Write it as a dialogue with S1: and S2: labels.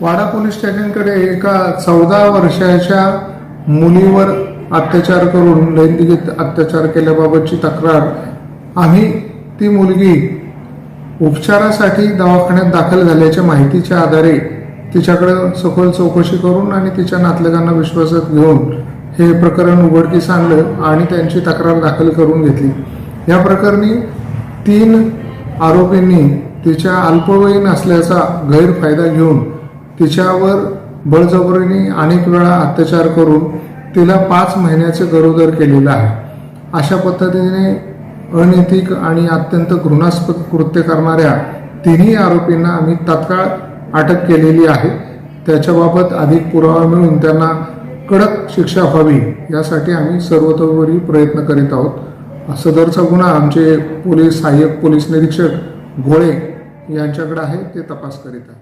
S1: वाडा police स्टेशनकडे एका चौदा वर्षाच्या मुलीवर अत्याचार करून लैंगिक अत्याचार केल्याबाबतची तक्रार आम्ही ती मुलगी उपचारासाठी दवाखान्यात दाखल झाल्याच्या माहितीच्या आधारे तिच्याकडे सखोल चौकशी करून आणि तिच्या नातलगांना विश्वासात घेऊन हे प्रकरण उघडकीस आणलं आणि त्यांची तक्रार दाखल करून घेतली. या प्रकरणी तीन आरोपींनी तिच्या अल्पवयीन असल्याचा गैरफायदा घेऊन तिच्यावर बळजबरीने अनेक वेळा अत्याचार करून तिला पाच महिन्याचे गरोदर केलेलं आहे. अशा पद्धतीने अनैतिक आणि अत्यंत घृणास्पद कृत्य करणाऱ्या तिन्ही आरोपींना आम्ही तात्काळ अटक केलेली आहे. त्याच्याबाबत अधिक पुरावा मिळून त्यांना कडक शिक्षा व्हावी यासाठी आम्ही सर्वतोपरी प्रयत्न करीत आहोत. सदरचा गुन्हा आमचे पोलीस सहाय्यक पोलीस निरीक्षक घोळे यांच्याकडे आहे ते तपास करीत आहे